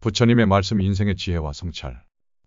부처님의 말씀 인생의 지혜와 성찰.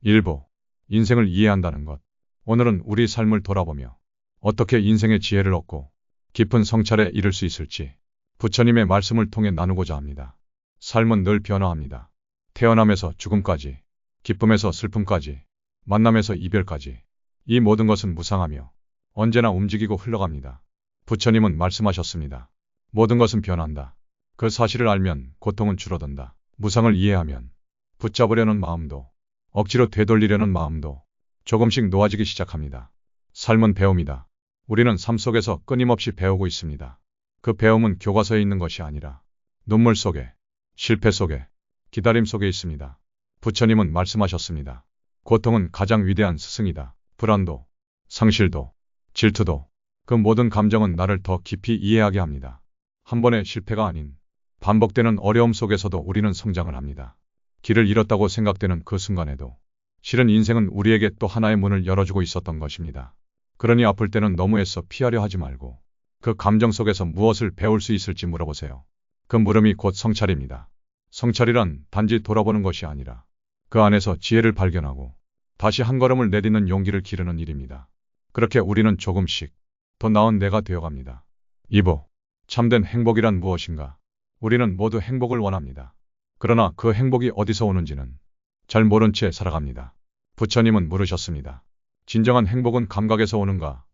일부. 인생을 이해한다는 것. 오늘은 우리 삶을 돌아보며 어떻게 인생의 지혜를 얻고 깊은 성찰에 이를 수 있을지 부처님의 말씀을 통해 나누고자 합니다. 삶은 늘 변화합니다. 태어남에서 죽음까지, 기쁨에서 슬픔까지, 만남에서 이별까지 이 모든 것은 무상하며 언제나 움직이고 흘러갑니다. 부처님은 말씀하셨습니다. 모든 것은 변한다. 그 사실을 알면 고통은 줄어든다. 무상을 이해하면 붙잡으려는 마음도 억지로 되돌리려는 마음도 조금씩 놓아지기 시작합니다. 삶은 배움이다. 우리는 삶 속에서 끊임없이 배우고 있습니다. 그 배움은 교과서에 있는 것이 아니라 눈물 속에, 실패 속에, 기다림 속에 있습니다. 부처님은 말씀하셨습니다. 고통은 가장 위대한 스승이다. 불안도, 상실도, 질투도, 그 모든 감정은 나를 더 깊이 이해하게 합니다. 한 번의 실패가 아닌 반복되는 어려움 속에서도 우리는 성장을 합니다. 길을 잃었다고 생각되는 그 순간에도 실은 인생은 우리에게 또 하나의 문을 열어주고 있었던 것입니다. 그러니 아플 때는 너무 애써 피하려 하지 말고 그 감정 속에서 무엇을 배울 수 있을지 물어보세요. 그 물음이 곧 성찰입니다. 성찰이란 단지 돌아보는 것이 아니라 그 안에서 지혜를 발견하고 다시 한 걸음을 내딛는 용기를 기르는 일입니다. 그렇게 우리는 조금씩 더 나은 내가 되어갑니다. 2부 참된 행복이란 무엇인가? 우리는 모두 행복을 원합니다. 그러나 그 행복이 어디서 오는지는 잘 모른 채 살아갑니다. 부처님은 물으셨습니다. 진정한 행복은 감각에서 오는가?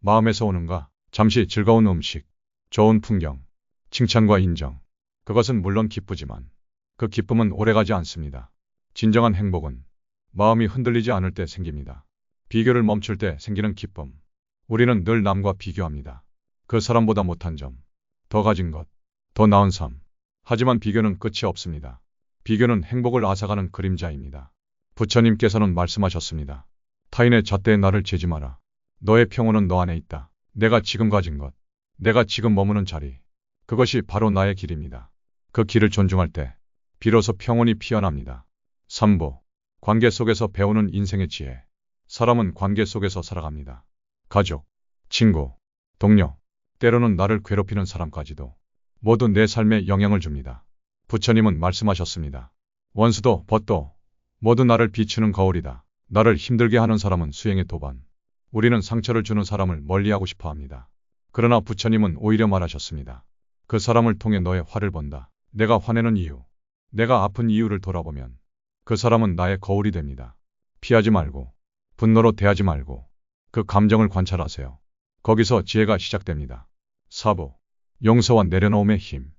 마음에서 오는가? 잠시 즐거운 음식, 좋은 풍경, 칭찬과 인정. 그것은 물론 기쁘지만 그 기쁨은 오래가지 않습니다. 진정한 행복은 마음이 흔들리지 않을 때 생깁니다. 비교를 멈출 때 생기는 기쁨. 우리는 늘 남과 비교합니다. 그 사람보다 못한 점, 더 가진 것, 더 나은 삶. 하지만 비교는 끝이 없습니다. 비교는 행복을 앗아가는 그림자입니다. 부처님께서는 말씀하셨습니다. 타인의 잣대에 나를 재지 마라. 너의 평온은 너 안에 있다. 내가 지금 가진 것, 내가 지금 머무는 자리. 그것이 바로 나의 길입니다. 그 길을 존중할 때 비로소 평온이 피어납니다. 3부. 관계 속에서 배우는 인생의 지혜. 사람은 관계 속에서 살아갑니다. 가족, 친구, 동료, 때로는 나를 괴롭히는 사람까지도 모두 내 삶에 영향을 줍니다. 부처님은 말씀하셨습니다. 원수도 벗도 모두 나를 비추는 거울이다. 나를 힘들게 하는 사람은 수행의 도반. 우리는 상처를 주는 사람을 멀리하고 싶어 합니다. 그러나 부처님은 오히려 말하셨습니다. 그 사람을 통해 너의 화를 본다. 내가 화내는 이유, 내가 아픈 이유를 돌아보면 그 사람은 나의 거울이 됩니다. 피하지 말고, 분노로 대하지 말고, 그 감정을 관찰하세요. 거기서 지혜가 시작됩니다. 사부. 용서와 내려놓음의 힘.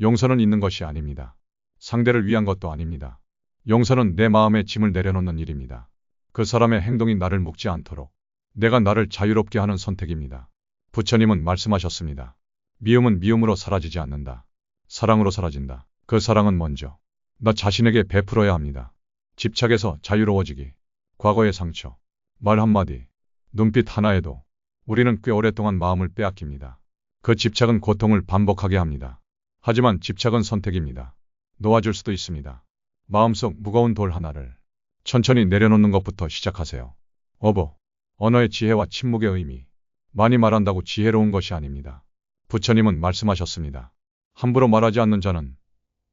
용서는 있는 것이 아닙니다. 상대를 위한 것도 아닙니다. 용서는 내 마음의 짐을 내려놓는 일입니다. 그 사람의 행동이 나를 묶지 않도록 내가 나를 자유롭게 하는 선택입니다. 부처님은 말씀하셨습니다. 미움은 미움으로 사라지지 않는다. 사랑으로 사라진다. 그 사랑은 먼저 나 자신에게 베풀어야 합니다. 집착에서 자유로워지기. 과거의 상처, 말 한마디, 눈빛 하나에도 우리는 꽤 오랫동안 마음을 빼앗깁니다. 그 집착은 고통을 반복하게 합니다. 하지만 집착은 선택입니다. 놓아줄 수도 있습니다. 마음속 무거운 돌 하나를 천천히 내려놓는 것부터 시작하세요. 어버, 언어의 지혜와 침묵의 의미. 많이 말한다고 지혜로운 것이 아닙니다. 부처님은 말씀하셨습니다. 함부로 말하지 않는 자는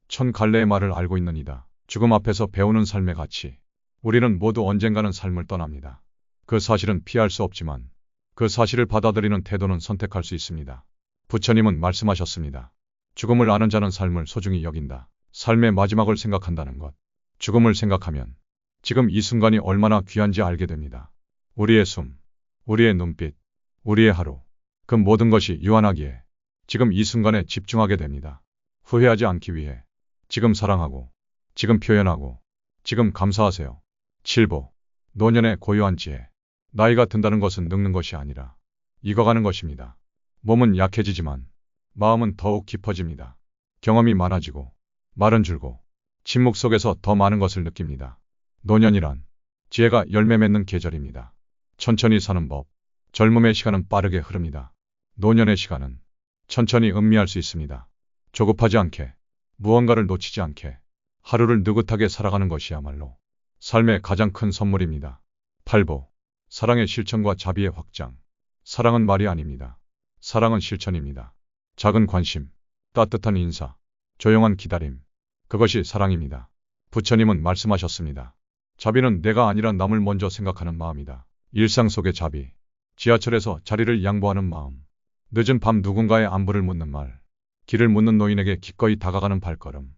천 갈래의 말을 알고 있는 이다. 죽음 앞에서 배우는 삶의 가치. 우리는 모두 언젠가는 삶을 떠납니다. 그 사실은 피할 수 없지만 그 사실을 받아들이는 태도는 선택할 수 있습니다. 부처님은 말씀하셨습니다. 죽음을 아는 자는 삶을 소중히 여긴다. 삶의 마지막을 생각한다는 것. 죽음을 생각하면 지금 이 순간이 얼마나 귀한지 알게 됩니다. 우리의 숨, 우리의 눈빛, 우리의 하루, 그 모든 것이 유한하기에 지금 이 순간에 집중하게 됩니다. 후회하지 않기 위해 지금 사랑하고, 지금 표현하고, 지금 감사하세요. 7보. 노년의 고요한 지혜. 나이가 든다는 것은 늙는 것이 아니라 익어가는 것입니다. 몸은 약해지지만 마음은 더욱 깊어집니다. 경험이 많아지고 말은 줄고 침묵 속에서 더 많은 것을 느낍니다. 노년이란 지혜가 열매 맺는 계절입니다. 천천히 사는 법. 젊음의 시간은 빠르게 흐릅니다. 노년의 시간은 천천히 음미할 수 있습니다. 조급하지 않게 무언가를 놓치지 않게 하루를 느긋하게 살아가는 것이야말로 삶의 가장 큰 선물입니다. 8보. 사랑의 실천과 자비의 확장. 사랑은 말이 아닙니다. 사랑은 실천입니다. 작은 관심, 따뜻한 인사, 조용한 기다림. 그것이 사랑입니다. 부처님은 말씀하셨습니다. 자비는 내가 아니라 남을 먼저 생각하는 마음이다. 일상 속의 자비. 지하철에서 자리를 양보하는 마음. 늦은 밤 누군가의 안부를 묻는 말. 길을 묻는 노인에게 기꺼이 다가가는 발걸음.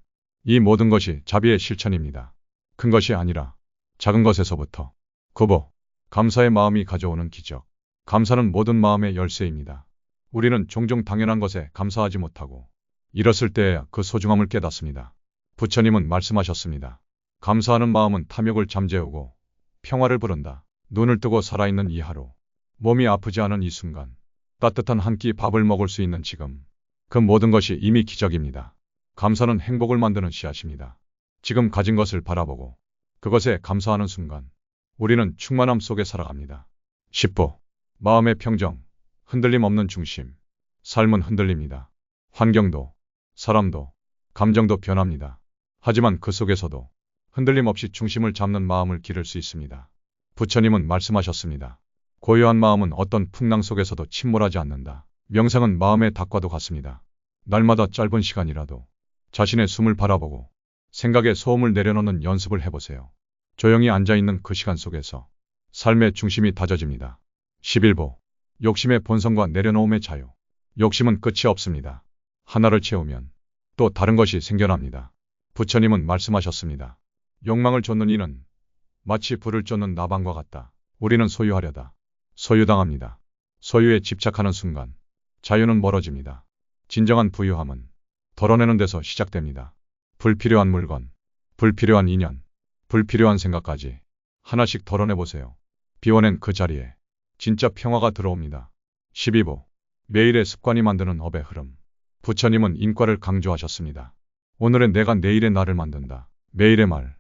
이 모든 것이 자비의 실천입니다. 큰 것이 아니라 작은 것에서부터. 구보. 감사의 마음이 가져오는 기적. 감사는 모든 마음의 열쇠입니다. 우리는 종종 당연한 것에 감사하지 못하고 잃었을 때에야 그 소중함을 깨닫습니다. 부처님은 말씀하셨습니다. 감사하는 마음은 탐욕을 잠재우고 평화를 부른다. 눈을 뜨고 살아있는 이 하루. 몸이 아프지 않은 이 순간. 따뜻한 한 끼 밥을 먹을 수 있는 지금. 그 모든 것이 이미 기적입니다. 감사는 행복을 만드는 씨앗입니다. 지금 가진 것을 바라보고 그것에 감사하는 순간 우리는 충만함 속에 살아갑니다. 10보. 마음의 평정. 흔들림 없는 중심. 삶은 흔들립니다. 환경도, 사람도, 감정도 변합니다. 하지만 그 속에서도 흔들림 없이 중심을 잡는 마음을 기를 수 있습니다. 부처님은 말씀하셨습니다. 고요한 마음은 어떤 풍랑 속에서도 침몰하지 않는다. 명상은 마음의 닭과도 같습니다. 날마다 짧은 시간이라도 자신의 숨을 바라보고 생각에 소음을 내려놓는 연습을 해보세요. 조용히 앉아있는 그 시간 속에서 삶의 중심이 다져집니다. 11보. 욕심의 본성과 내려놓음의 자유. 욕심은 끝이 없습니다. 하나를 채우면 또 다른 것이 생겨납니다. 부처님은 말씀하셨습니다. 욕망을 쫓는 이는 마치 불을 쫓는 나방과 같다. 우리는 소유하려다. 소유당합니다. 소유에 집착하는 순간 자유는 멀어집니다. 진정한 부유함은 덜어내는 데서 시작됩니다. 불필요한 물건, 불필요한 인연, 불필요한 생각까지 하나씩 덜어내보세요. 비워낸 그 자리에 진짜 평화가 들어옵니다. 12보. 매일의 습관이 만드는 업의 흐름. 부처님은 인과를 강조하셨습니다. 오늘의 내가 내일의 나를 만든다. 매일의 말,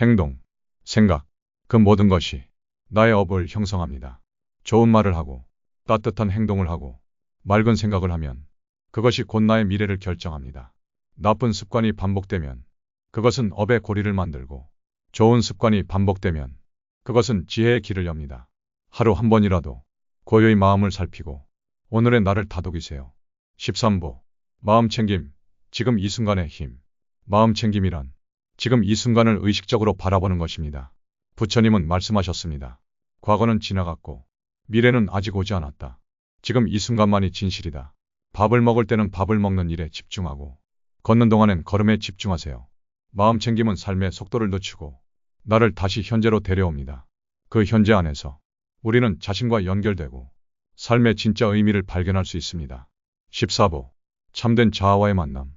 행동, 생각, 그 모든 것이 나의 업을 형성합니다. 좋은 말을 하고 따뜻한 행동을 하고 맑은 생각을 하면 그것이 곧 나의 미래를 결정합니다. 나쁜 습관이 반복되면 그것은 업의 고리를 만들고 좋은 습관이 반복되면 그것은 지혜의 길을 엽니다. 하루 한 번이라도 고요히 마음을 살피고 오늘의 나를 다독이세요. 13보. 마음 챙김. 지금 이 순간의 힘. 마음 챙김이란 지금 이 순간을 의식적으로 바라보는 것입니다. 부처님은 말씀하셨습니다. 과거는 지나갔고 미래는 아직 오지 않았다. 지금 이 순간만이 진실이다. 밥을 먹을 때는 밥을 먹는 일에 집중하고 걷는 동안엔 걸음에 집중하세요. 마음 챙김은 삶의 속도를 늦추고 나를 다시 현재로 데려옵니다. 그 현재 안에서 우리는 자신과 연결되고 삶의 진짜 의미를 발견할 수 있습니다. 14보. 참된 자아와의 만남.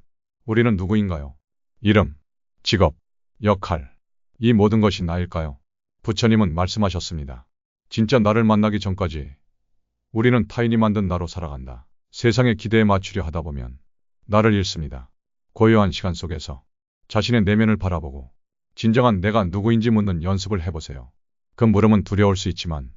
우리는 누구인가요? 이름, 직업, 역할. 이 모든 것이 나일까요? 부처님은 말씀하셨습니다. 진짜 나를 만나기 전까지 우리는 타인이 만든 나로 살아간다. 세상의 기대에 맞추려 하다 보면 나를 잃습니다. 고요한 시간 속에서 자신의 내면을 바라보고 진정한 내가 누구인지 묻는 연습을 해보세요. 그 물음은 두려울 수 있지만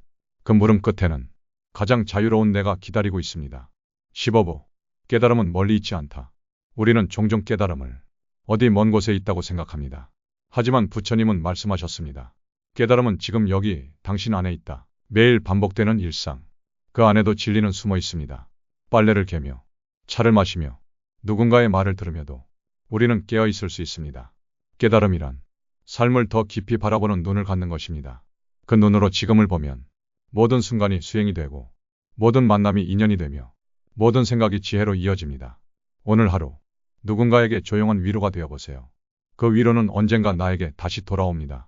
그 물음 끝에는 가장 자유로운 내가 기다리고 있습니다. 15보. 깨달음은 멀리 있지 않다. 우리는 종종 깨달음을 어디 먼 곳에 있다고 생각합니다. 하지만 부처님은 말씀하셨습니다. 깨달음은 지금 여기 당신 안에 있다. 매일 반복되는 일상. 그 안에도 진리는 숨어 있습니다. 빨래를 개며 차를 마시며 누군가의 말을 들으며도 우리는 깨어 있을 수 있습니다. 깨달음이란 삶을 더 깊이 바라보는 눈을 갖는 것입니다. 그 눈으로 지금을 보면 모든 순간이 수행이 되고 모든 만남이 인연이 되며 모든 생각이 지혜로 이어집니다. 오늘 하루 누군가에게 조용한 위로가 되어보세요. 그 위로는 언젠가 나에게 다시 돌아옵니다.